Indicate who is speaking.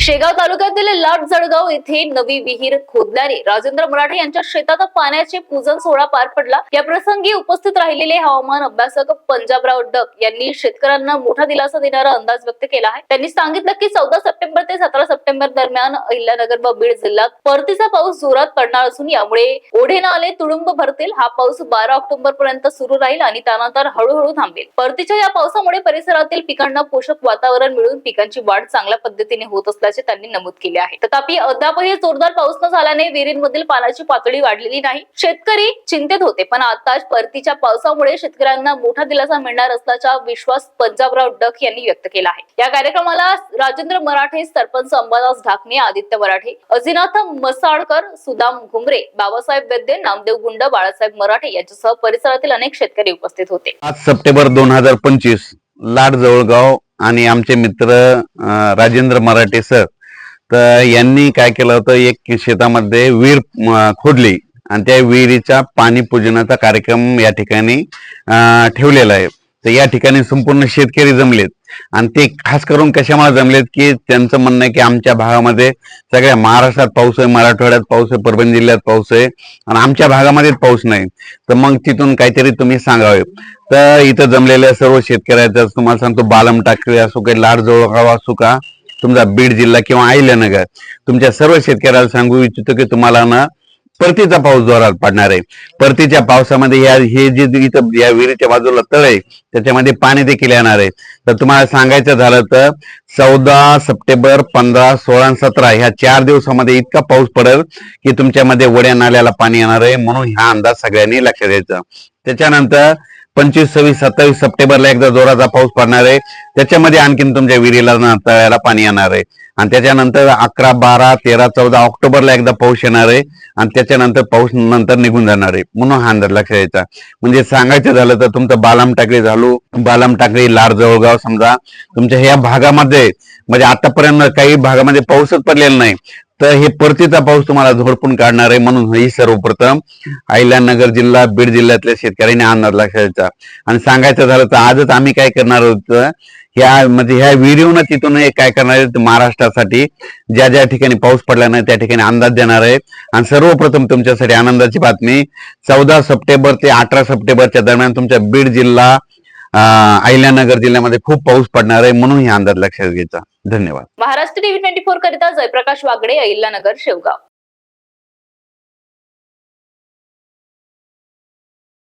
Speaker 1: शेगाव तालुक्यातील लाट जळगाव येथे नवी विहीर खोदल्याने राजेंद्र मराठे यांच्या शेतात पाण्याचे पूजन सोहळा पार पडला. या प्रसंगी उपस्थित राहिलेले हवामान अभ्यासक पंजाबराव डक यांनी शेतकऱ्यांना मोठा दिलासा देणारा अंदाज व्यक्त केला आहे. त्यांनी सांगितलं की चौदा सप्टेंबर ते सतरा सप्टेंबर दरम्यान अहिल्यानगर व बीड जिल्ह्यात परतीचा पाऊस जोरात पडणार असून यामुळे ओढे नाले तुडुंब भरतील. हा पाऊस बारा ऑक्टोबर पर्यंत सुरू राहील आणि त्यानंतर हळूहळू थांबेल. परतीच्या या पावसामुळे परिसरातील पिकांना पोषक वातावरण मिळून पिकांची वाढ चांगल्या पद्धतीने होत असल्याचे त्यांनी नमूद केले आहे. तथापि अद्यापही जोरदार पाऊस न झाल्याने विहिरींमधील पाण्याची पातळी वाढलेली नाही. शेतकरी चिंतेत होते पण आता परतीच्या पावसामुळे शेतकऱ्यांना मोठा दिलासा मिळणार असल्याचा विश्वास पंजाबराव डक यांनी व्यक्त केला आहे. या कार्यक्रमाला राजेंद्र मराठे सरपंच अंबादास ढाकणे आदित्य मराठे अजिनाथ मसाळकर सुदाम घुमरे बाबासाहेब वैद्य नामदेव गुंड बाळासाहेब मराठे यांच्यासह परिसरातील अनेक शेतकरी उपस्थित होते.
Speaker 2: आज सप्टेंबर दोन हजार पंचवीस लाड जवळगाव आणि आमचे मित्र राजेंद्र मराठे सर तर यांनी काय केलं होतं एक शेतामध्ये विहीर खोदली आणि त्या विहिरीच्या पाणी पूजनाचा कार्यक्रम या ठिकाणी ठेवलेला आहे. तर या ठिकाणी संपूर्ण शेतकरी जमलेत. आणि ते खास करून कशामुळे जमलेत की त्यांचं म्हणणं आहे की आमच्या भागामध्ये सगळ्या महाराष्ट्रात पाऊस आहे मराठवाड्यात पाऊस आहे परभणी जिल्ह्यात पाऊस आहे आणि आमच्या भागामध्येच पाऊस नाही. तर मग तिथून काहीतरी तुम्ही सांगावे. तर इथं जमलेल्या सर्व शेतकऱ्याचं तुम्हाला सांगतो बालम टाकळी असो काही लाड जवळगाव असो का तुमचा बीड जिल्हा किंवा अहिल्यानगर तुमच्या सर्व शेतकऱ्याला सांगू इच्छितो की तुम्हाला ना परतीचा पाऊस जोरात पडणार आहे. परतीच्या पावसामध्ये या हे जे इथं या विहिरीच्या बाजूला तळ आहे त्याच्यामध्ये पाणी देखील येणार आहे. तर तुम्हाला सांगायचं झालं तर चौदा सप्टेंबर पंधरा सोळा सतरा ह्या चार दिवसामध्ये इतका पाऊस पडेल की तुमच्यामध्ये वड्या नाल्याला पाणी येणार आहे. म्हणून हा अंदाज सगळ्यांनी लक्षात द्यायचा. त्याच्यानंतर पंचवीस सव्वीस सत्तावीस सप्टेंबरला एकदा जोराचा पाऊस पडणार आहे. त्याच्यामध्ये आणखीन तुमच्या विहिरीला तळ्याला पाणी येणार आहे. आणि त्याच्यानंतर अकरा बारा तेरा चौदा ऑक्टोबरला एकदा पाऊस येणार आहे आणि त्याच्यानंतर पाऊस नंतर निघून जाणार आहे. म्हणून हा अंदाज लक्षात द्यायचा म्हणजे सांगायचं झालं तर तुमचं बालाम टाकळी झालो. बालाम टाकळी लाड जवळगाव समजा. तुमच्या ह्या भागामध्ये म्हणजे आतापर्यंत काही भागामध्ये पाऊसच पडलेला नाही. तर हे परतीचा पाऊस तुम्हाला झोडपून काढणार आहे म्हणून ही सर्वप्रथम अहिल्यानगर जिल्हा बीड जिल्ह्यातल्या शेतकऱ्यांनी अंदाज लक्षात द्यायचा आणि सांगायचं झालं तर आजच आम्ही काय करणार आहोत ह्या म्हणजे ह्या व्हिडिओनं तिथून हे काय करणार आहेत महाराष्ट्रासाठी ज्या ज्या ठिकाणी पाऊस पडला नाही त्या ठिकाणी अंदाज देणार आहे आणि सर्वप्रथम तुमच्यासाठी आनंदाची बातमी चौदा सप्टेंबर ते अठरा सप्टेंबरच्या दरम्यान तुमच्या बीड जिल्हा अहिल्यानगर जिल्ह्यामध्ये खूप पाऊस पडणार आहे म्हणून हे अंदाज लक्षात घ्यायचा. धन्यवाद.
Speaker 1: महाराष्ट्र टीव्ही ट्वेंटी फोर करिता जयप्रकाश वागडे अहिल्यानगर शेवगाव.